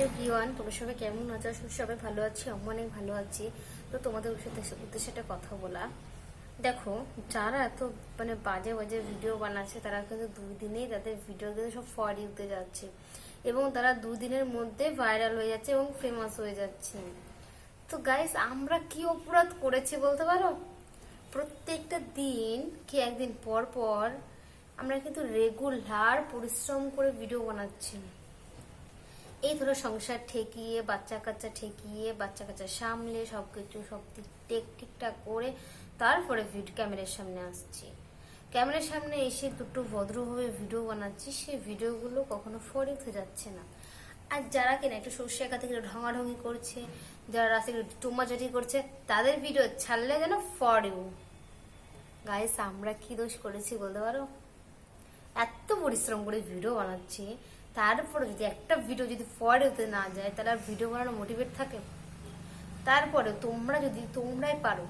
Hello V1, তোমরা সবাই কেমন আছো? সবাই ভালো আছি আমি অনেক ভালো আছি। তো তোমাদের উদ্দেশ্যে একটা কথা বলা। দেখো, যারা এত মানে বাজে বাজে ভিডিও বানাচ্ছে, তারা কিন্তু দুই দিনেই তাদের ভিডিও কিন্তু সব ফরি উঠতে যাচ্ছে। এবং তারা দুদিনের মধ্যে ভাইরাল হয়ে যাচ্ছে এবং ফেমাস হয়ে যাচ্ছে। তো গাইস আমরা কি অপরাধ করেছি বলতে পারো? প্রত্যেকটা দিন কি একদিন পর পর আমরা কিন্তু রেগুলার পরিশ্রম করে ভিডিও বানাচ্ছি। এই ধরো সংসার ঠেকিয়ে বাচ্চা কাচ্চা ঠেকিয়ে বাচ্চা কাচ্চা সামলে সব দিক টেক, ঠিকঠাক করে তারপরে ভিডিও ক্যামেরার সামনে আসছি। ক্যামেরার সামনে এসে দুটো ভদ্রভাবে ভিডিও বানাচ্ছি, সেই ভিডিওগুলো কখনো ফরে উঠে যাচ্ছে না। আর যারা কিনা একটু সর্ষে একা থেকে ঢঙাঢঙি করছে, যারা রাস্তায় টুমাচাটি করছে, তাদের ভিডিও ছাড়লে যেন ফরেও গাইস আমরা কি দোষ করেছি বলতে পারো? এত পরিশ্রম করে ভিডিও বানাচ্ছি। তারপরে যদি একটা ভিডিও যদি ফরে হতে না যায়, তাহলে আর ভিডিও বানানো মোটিভেট থাকে? তারপরে তোমরা যদি, তোমরাই পারো।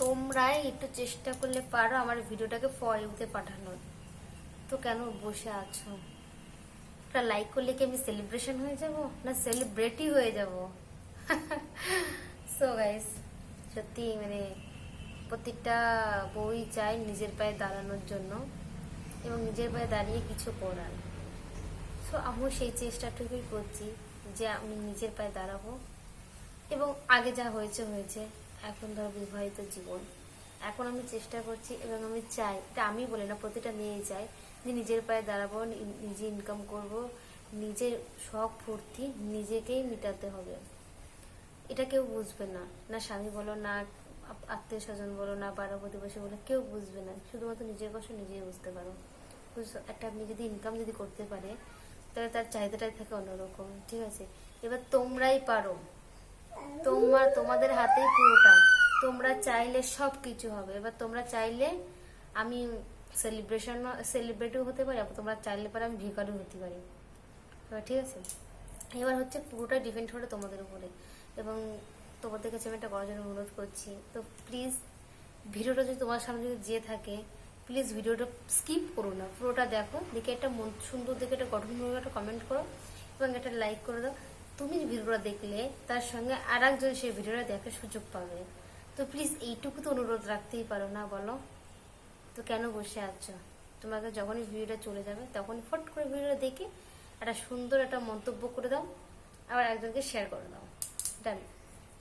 তোমরাই একটু চেষ্টা করলে পারো আমার ভিডিওটাকে উঠে পাঠানোর। তো কেন বসে আছো? একটা লাইক করলে কি আমি সেলিব্রেশন হয়ে যাব? না সেলিব্রেটি হয়ে যাব? সো গাইস সত্যি মানে প্রত্যেকটা বই চাই নিজের পায়ে দাঁড়ানোর জন্য এবং নিজের পায়ে দাঁড়িয়ে কিছু করার। সো আমিও সেই চেষ্টাটুকুই করছি যে আমি নিজের পায়ে দাঁড়াবো। এবং আগে যা হয়েছে হয়েছে। এখন ধরো বিবাহিত জীবন। এখন আমি চেষ্টা করছি এবং আমি চাই, এটা আমি বলি না, প্রতিটা মেয়ে চাই যে নিজের পায়ে দাঁড়াবো নিজে ইনকাম করব, নিজের শখ, ফুর্তি নিজেকেই মেটাতে হবে। এটা কেউ বুঝবে না। না স্বামী বলো, না আত্মীয় স্বজন বলো, না পাড়া প্রতিবেশী বলো, কেউ বুঝবে না। শুধুমাত্র নিজের কষ্ট নিজেই বুঝতে পারো। একটা আপনি যদি ইনকাম যদি করতে পারে তাহলে তার চাহিদাটাই থাকে অন্যরকম, ঠিক আছে? এবার তোমরাই পারো। তোমার, তোমাদের হাতেই পুরোটা। তোমরা চাইলে সব কিছু হবে। এবার তোমরা চাইলে আমি সেলিব্রেশন সেলিব্রেটিও হতে পারি, আবার তোমরা চাইলে পারে আমি ভিকারিও হতে পারি। এবার ঠিক আছে? এবার হচ্ছে পুরোটা ডিপেন্ড করে তোমাদের উপরে। এবং তোমাদের কাছে আমি একটা করার জন্য অনুরোধ করছি। তো প্লিজ ভিডিওটা যদি তোমার সামনে যদি যেয়ে থাকে প্লিজ ভিডিওটা স্কিপ করো না। পুরোটা দেখো, দেখে একটা মন সুন্দর দেখে একটা গঠনমূলক একটা কমেন্ট করো এবং একটা লাইক করে দাও। তুমি ভিডিওটা দেখলে, তার সঙ্গে আর একজন সেই ভিডিওটা দেখার সুযোগ পাবে। তো প্লিজ এইটুকু তো অনুরোধ রাখতেই পারো না, বলো? তো কেন বসে আছো? তোমাকে যখনই ভিডিওটা চলে যাবে তখন ফট করে ভিডিওটা দেখে একটা সুন্দর একটা মন্তব্য করে দাও। আবার একজনকে শেয়ার করে দাও। ডান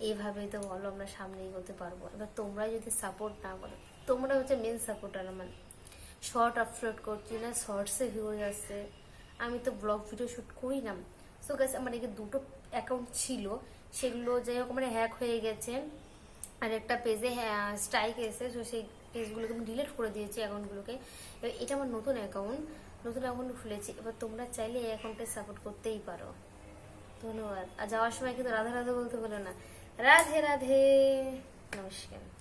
এইভাবেই তো বলো আমরা সামনে এগোতে পারব। এবার তোমরা যদি সাপোর্ট না করো, তোমরা হচ্ছে মেন সাপোর্টার আমার শর্ট আপলোড করছি না শর্টসে ভিউজ আসছে আমি তো ব্লগ ভিডিও শ্যুট করি না। সো গাছ আমার এখানে দুটো অ্যাকাউন্ট ছিল, সেগুলো যাই হোক মানে হ্যাক হয়ে গেছে। আর একটা পেজে স্ট্রাইক এসে তো সেই পেজগুলোকে আমি ডিলিট করে দিয়েছি অ্যাকাউন্টগুলোকে এবার এটা আমার নতুন অ্যাকাউন্ট নতুন অ্যাকাউন্ট খুলেছি। এবার তোমরা চাইলে এই অ্যাকাউন্টে সাপোর্ট করতেই পারো। ধন্যবাদ। আর যাওয়ার সময় কিন্তু রাধা রাধা বলতে বলো না। রাধে রাধে নমস্কার